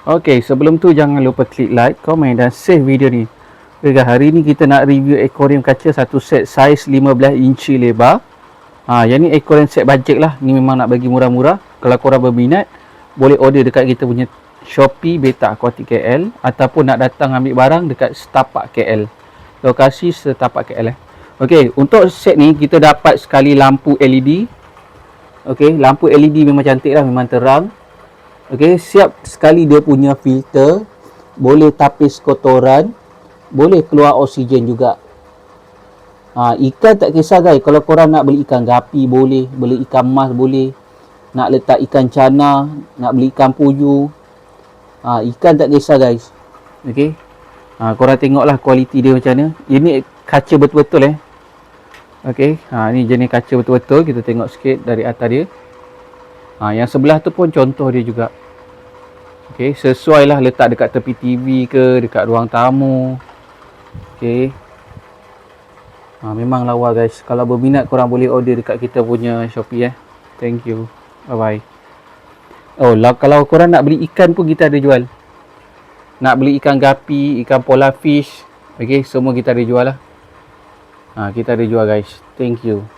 Okay, sebelum tu jangan lupa klik like, komen dan save video ni. Guys, hari ni kita nak review aquarium kaca satu set saiz 15 inci lebar. Ha, yang ni aquarium set bajet lah. Ni memang nak bagi murah-murah. Kalau korang berminat, boleh order dekat kita punya Shopee Beta Aquatic KL ataupun nak datang ambil barang dekat Setapak KL. Lokasi Setapak KL eh. Okey, untuk set ni kita dapat sekali lampu LED. Okey, lampu LED memang cantik lah, memang terang. Okey, siap sekali dia punya filter. Boleh tapis kotoran. Boleh keluar oksigen juga. Ha, ikan tak kisah guys. Kalau korang nak beli ikan gapi boleh. Beli ikan mas boleh. Nak letak ikan cana. Nak beli ikan puyu. Ha, ikan tak kisah guys. Okey. Ha, korang tengoklah kualiti dia macam mana. Ini kaca betul-betul eh. Okey. Ha, ni jenis kaca betul-betul. Kita tengok sikit dari atas dia. Ha, yang sebelah tu pun contoh dia juga. Okey, sesuai lah letak dekat tepi TV ke, dekat ruang tamu. Okey. Ha, memang lawa guys. Kalau berminat korang boleh order dekat kita punya Shopee eh. Thank you. Bye bye. Oh, lah, kalau korang nak beli ikan pun kita ada jual. Nak beli ikan gapi, ikan polar fish. Okey, semua kita ada jual lah. Ha, kita ada jual guys. Thank you.